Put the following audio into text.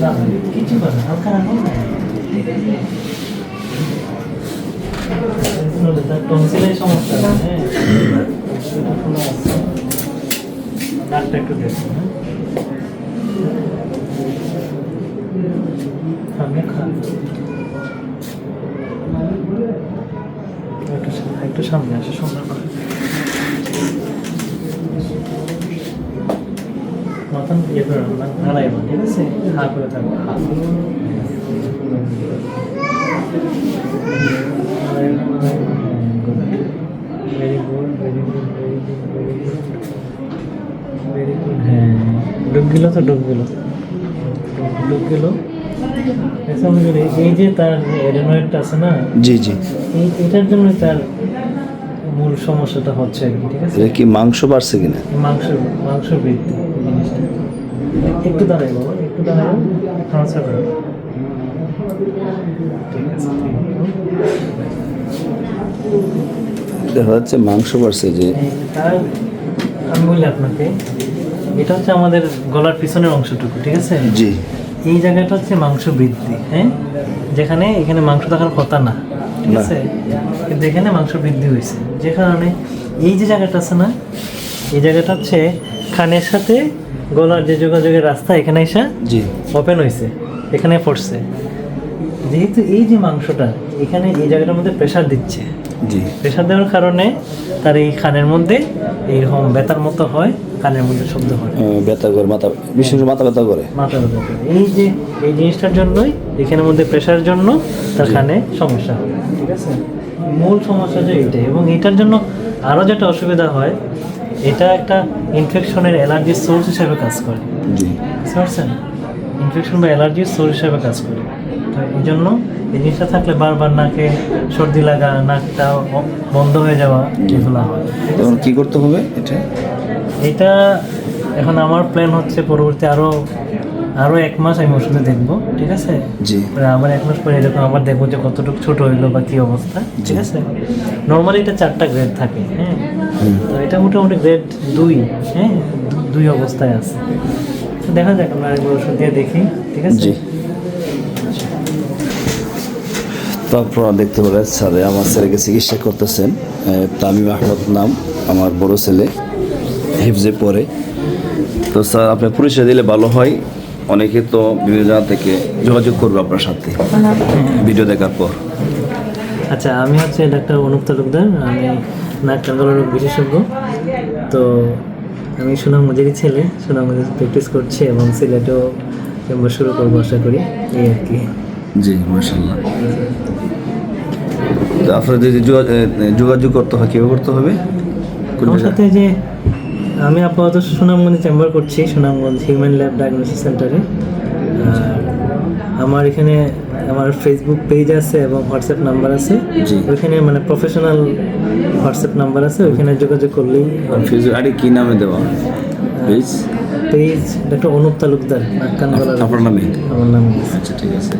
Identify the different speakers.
Speaker 1: না কিছু করে না হালকা রাখুন না টনসিলের সমস্যা আছে হ্যাঁ টনসিলটা খোলা আছে নাকটা একটু দেখুন হ্যাঁ সামনে খান একটু সামনে একটু সামনে আসে সুন্দর করে মাথা ইয়ে করে নাড়াই ঠিক আছে? হা করে থাকবে হা very good very good very good very good very good হ্যাঁ ডুব গেল তো ডুব গেল। ডুব গেল। এই যে তার এডেনয়েডটা আছে না
Speaker 2: জি জি।
Speaker 1: এই এটার জন্য তার মূল সমস্যাটা হচ্ছে ঠিক আছে?
Speaker 2: এটা কি মাংস বাড়ছে কিনা?
Speaker 1: মাংস মাংস বৃদ্ধি। একটু দাঁড়াই বাবা একটু দাঁড়াই you।
Speaker 2: দেখা যাচ্ছে মাংস বাড়ছে যে
Speaker 1: আমি বলি আপনাকে এটা হচ্ছে আমাদের গলার পিছনের অংশটুকু ঠিক আছে?
Speaker 2: জি।
Speaker 1: এই জায়গাটা হচ্ছে মাংস বৃদ্ধি হ্যাঁ? যেখানে এখানে মাংস থাকার কথা না ঠিক আছে? কিন্তু এখানে মাংস বৃদ্ধি হয়েছে। যে কারণে এই যে জায়গাটা আছে না এই জায়গাটা হচ্ছে খানের সাথে গলার যে যোগাযোগের রাস্তা এখানে এসে
Speaker 2: জি।
Speaker 1: ওপেন হয়েছে এখানে পড়ছে। যেহেতু এই যে মাংসটা এখানে এই জায়গাটার মধ্যে প্রেশার দিচ্ছে।
Speaker 2: জি।
Speaker 1: প্রেশার দেওয়ার কারণে তার এই কানের মধ্যে এইরকম ব্যথার মতো হয় কানের মধ্যে শব্দ হয়।
Speaker 2: ব্যথা করে মাথা বিশেষ করে মাথা ব্যথা করে।
Speaker 1: মাথা ব্যথা করে। এই যে এই জিনিসটার জন্যই এখানের মধ্যে প্রেশারের জন্য তার কানে সমস্যা হয় ঠিক আছে? মূল সমস্যা যে এইটাই এবং এটার জন্য আরও যেটা অসুবিধা হয় এটা একটা ইনফেকশনের অ্যালার্জির সোর্স হিসেবে কাজ করে। বুঝতে ইনফেকশন বা অ্যালার্জির সোর্স হিসেবে কাজ করে। তো এই জন্য এই জিনিসটা থাকলে বারবার নাকে সর্দি লাগা নাকটা বন্ধ হয়ে যাওয়া এগুলো হয়।
Speaker 2: তখন কি করতে হবে এটা?
Speaker 1: এটা এখন আমার প্ল্যান হচ্ছে পরবর্তী আরও আরও এক মাস আমি ওষুধে দেখব ঠিক আছে?
Speaker 2: জি।
Speaker 1: পরে আবার এক মাস পরে এরকম আবার দেখব যে কতটুকু ছোট হইল বা কী অবস্থা ঠিক আছে? নর্মালি এটা চারটা গ্রেড থাকে হ্যাঁ? তো এটা মোটামুটি গ্রেড দুই হ্যাঁ? দুই অবস্থায় আছে। দেখা যাক আমরা একবার ওষুধ দিয়ে দেখি ঠিক আছে?
Speaker 2: জি। তো আপনারা দেখতে পারেন স্যারে আমার ছেলেকে চিকিৎসা করতেছেন তামিম আহমদ নাম আমার বড় ছেলে হিফজে পড়ে তো স্যার আপনি পরিচয় দিলে ভালো হয়। অনেকে তো বিভিন্ন জায়গা থেকে যোগাযোগ করবে আপনার সাথে। ভিডিও দেখার পর।
Speaker 1: আচ্ছা আমি হচ্ছে ডাক্তার অনুপ তালুকদার আমি নাক কাঙ্গলের রোগ বিশেষজ্ঞ তো আমি সুনামগঞ্জেরই ছেলে সুনামগঞ্জে প্র্যাকটিস করছি এবং সিলেটেও চেম্বার শুরু করব আশা করি এই আর কি।
Speaker 2: জি মার্শাল্লাহ আপনার যদি যোগা- যোগাযোগ করতে হয় কীভাবে করতে হবে? কোন
Speaker 1: আমার সাথে যে আমি আপাতত সুনামগঞ্জে চেম্বার করছি সুনামগঞ্জ হিউম্যান ল্যাব ডায়াগনোসিস সেন্টারে। আর আমার এখানে আমার ফেসবুক পেজ আছে এবং হোয়াটসঅ্যাপ নাম্বার আছে। ওইখানে মানে প্রফেশনাল হোয়াটসঅ্যাপ নাম্বার আছে ওইখানে যোগাযোগ করলেই
Speaker 2: ফেসবুক আইডি কী নামে দেওয়া? Please
Speaker 1: page doctor Anup Talukdar
Speaker 2: নামে?
Speaker 1: আমার নাম।
Speaker 2: আচ্ছা ঠিক আছে।